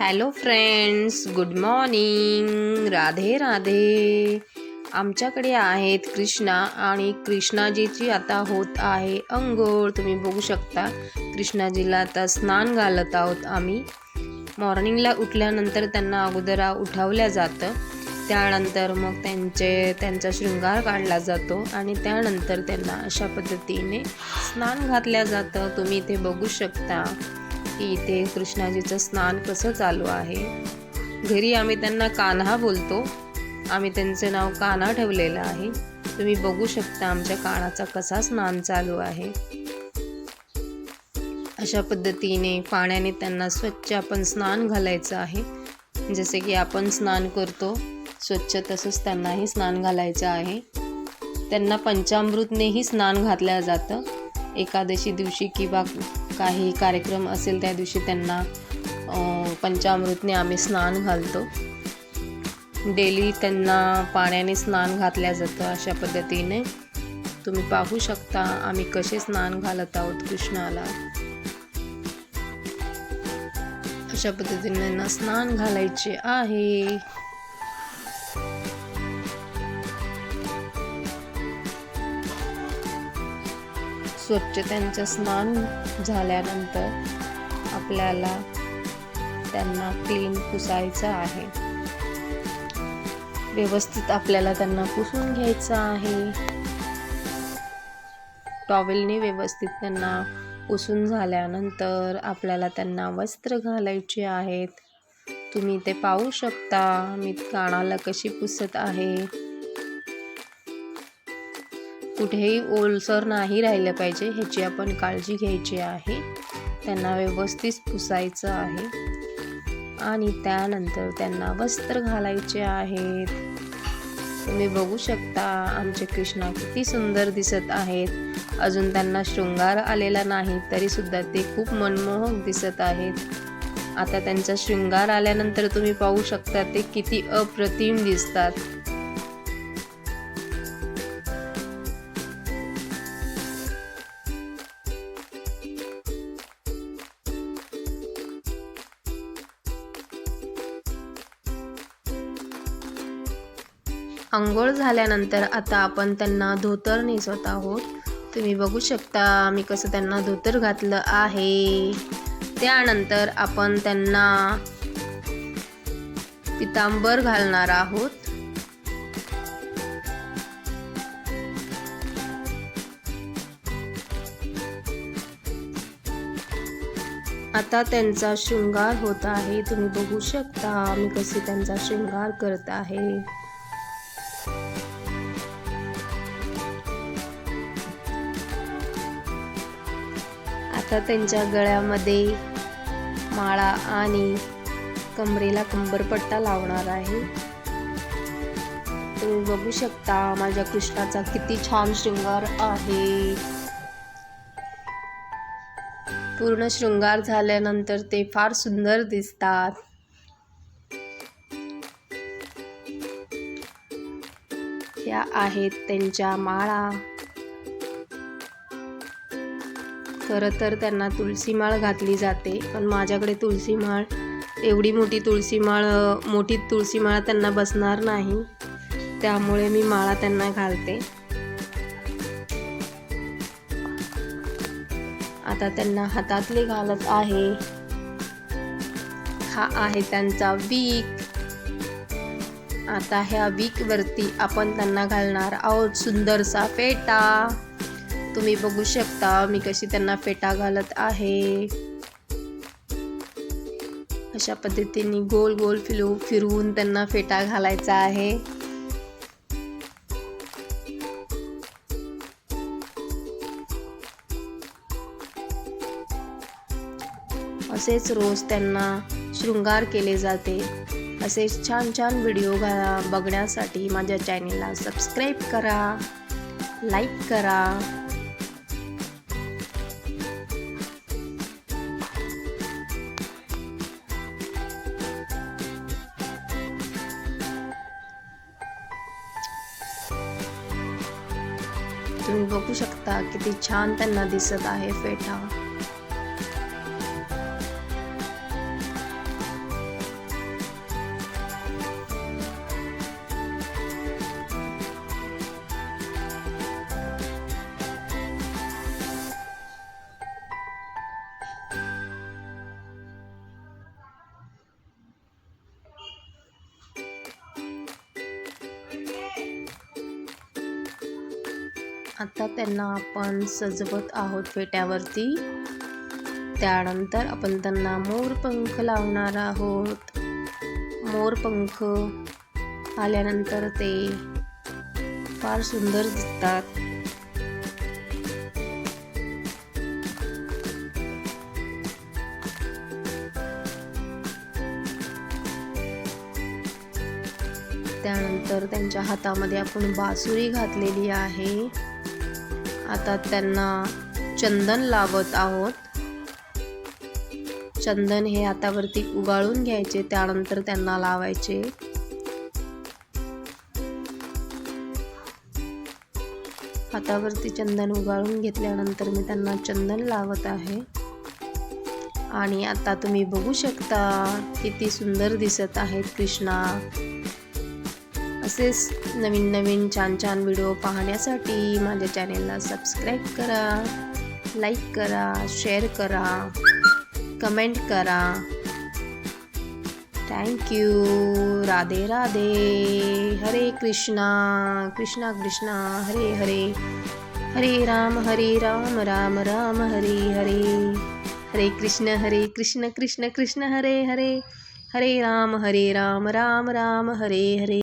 Hello friends good morning. Radhe Radhe. आमच्याकडे आहेत कृष्णा आणि कृष्णाजीची आता होत आहे अंघोळ. तुम्ही बघू शकता कृष्णाजीला आता स्नान घालत आहोत आम्ही. मॉर्निंगला उठल्यानंतर त्यांना अगोदर उठवल्या जातं. त्यानंतर मग त्यांचे त्यांचा शृंगार काढला जातो आणि त्यानंतर त्यांना अशा पद्धतीने स्नान घातल्या जातं. तुम्ही इथे बघू शकता. की इथे कृष्णाजीचं स्नान कसं चालू आहे? घरी आम्ही त्यांना कान्हा बोलतो. आम्ही त्यांचं नाव कान्हा ठेवलेलं आहे. तुम्ही बघू शकता आमच्या कानाचा कसा स्नान चालू आहे. अशा पद्धतीने पाण्याने त्यांना स्वच्छ आपण स्नान घालायचं आहे. जसे की आपण स्नान करतो स्वच्छ तसंच त्यांनाही स्नान घालायचं आहे. त्यांना पंचामृतनेही स्नान घातलं जातं. एकादशी दिवशी किंवा काही कार्यक्रम असेल त्या दिवशी त्यांना पंचामृतने आम्ही स्नान घालतो. डेली त्यांना पाण्याने स्नान घातल्या जातं अशा पद्धतीने. तुम्ही पाहू शकता आम्ही कसे स्नान घालत आहोत कृष्णाला. अशा पद्धतीने त्यांना स्नान घालायचे आहे. स्वच्छ त्यांचं स्नान झाल्यानंतर आपल्याला त्यांना क्लीन पुसायचं आहे. व्यवस्थित आपल्याला त्यांना पुसून घ्यायचं आहे. टॉवेलने व्यवस्थित त्यांना पुसून झाल्यानंतर आपल्याला त्यांना वस्त्र घालायचे आहेत. तुम्ही ते पाहू शकता मी कानाला कशी पुसत आहे. कुठेही ओलसर नाही राहिलं पाहिजे. ह्याची आपण काळजी घ्यायची आहे. त्यांना व्यवस्थित पुसायचं आहे. आणि त्यानंतर त्यांना वस्त्र घालायचे आहेत. तुम्ही बघू शकता आमचे कृष्णा किती सुंदर दिसत आहेत. अजून त्यांना शृंगार आलेला नाही तरी सुद्धा ते खूप मनमोहक दिसत आहेत. आता त्यांचा शृंगार आल्यानंतर तुम्ही पाहू शकता ते किती अप्रतिम दिसतात. आंघोळ झाल्यानंतर आता आपण त्यांना धोतर नेसवत आहोत. तुम्ही बघू शकता मी कसं त्यांना धोतर घातलं आहे. त्यानंतर आपण त्यांना पितांबर घालणार आहोत. आता त्यांचा शृंगार होत आहे. तुम्ही बघू शकता मी कसे त्यांचा शृंगार करत आहे. आता त्यांच्या गळ्यामध्ये माळा आणि कमरेला कंबरपट्टा लावणार आहे. तुम्ही बघू शकता माझ्या कृष्णाचा किती छान शृंगार आहे. पूर्ण शृंगार झाल्यानंतर ते फार सुंदर दिसतात. ह्या आहेत त्यांच्या माळा. खरं तर त्यांना तुळशी माळ घातली जाते पण माझ्याकडे तुळशी माळ एवढी मोठी तुळशी माळ मोठी तुळशी माळ त्यांना बसणार नाही. त्यामुळे मी माळा त्यांना घालते. आता त्यांना हातातले घालत आहे. हा आहे त्यांचा वीक. आता ह्या वीक वरती आपण त्यांना घालणार आहोत सुंदरसा फेटा तुम्ही बघू शकता मी कशी त्यांना फेटा घालत आहे. अशा पद्धतीने गोल गोल फिरू फिरवून त्यांना फेटा घालायचा आहे. असेच रोज त्यांना शृंगार केले जाते. असेच छान छान व्हिडिओ बघण्यासाठी माझ्या चॅनेलला सबस्क्राईब करा लाईक करा. तुम्ही बघू शकता किती छान त्यांना दिसत आहे फेटा. आता त्यांना आपण सजवत आहोत फेट्यावरती त्यानंतर आपण त्यांना मोरपंख लावणार आहोत. मोरपंख आल्यानंतर ते फार सुंदर दिसतात. त्यानंतर त्यांच्या हातामध्ये आपण बासुरी घातलेली आहे. आता त्यांना चंदन लावत आहोत. चंदन हे हातावरती उगाळून घ्यायचे त्यानंतर त्यांना लावायचे. हातावरती चंदन उगाळून घेतल्यानंतर मी त्यांना चंदन लावत आहे. आणि आता तुम्ही बघू शकता किती सुंदर दिसत आहेत कृष्णा. असेच नवीन नवीन छान छान व्हिडिओ पाहण्यासाठी माझ्या चॅनेलला सबस्क्राईब करा लाईक करा शेअर करा कमेंट करा. Thank you Radhe Radhe. हरे कृष्णा. कृष्णा कृष्णा. हरे हरे. हरे राम हरे राम राम राम हरे हरे. हरे कृष्ण हरे कृष्ण कृष्ण कृष्ण हरे हरे. हरे राम हरे राम राम राम हरे हरे.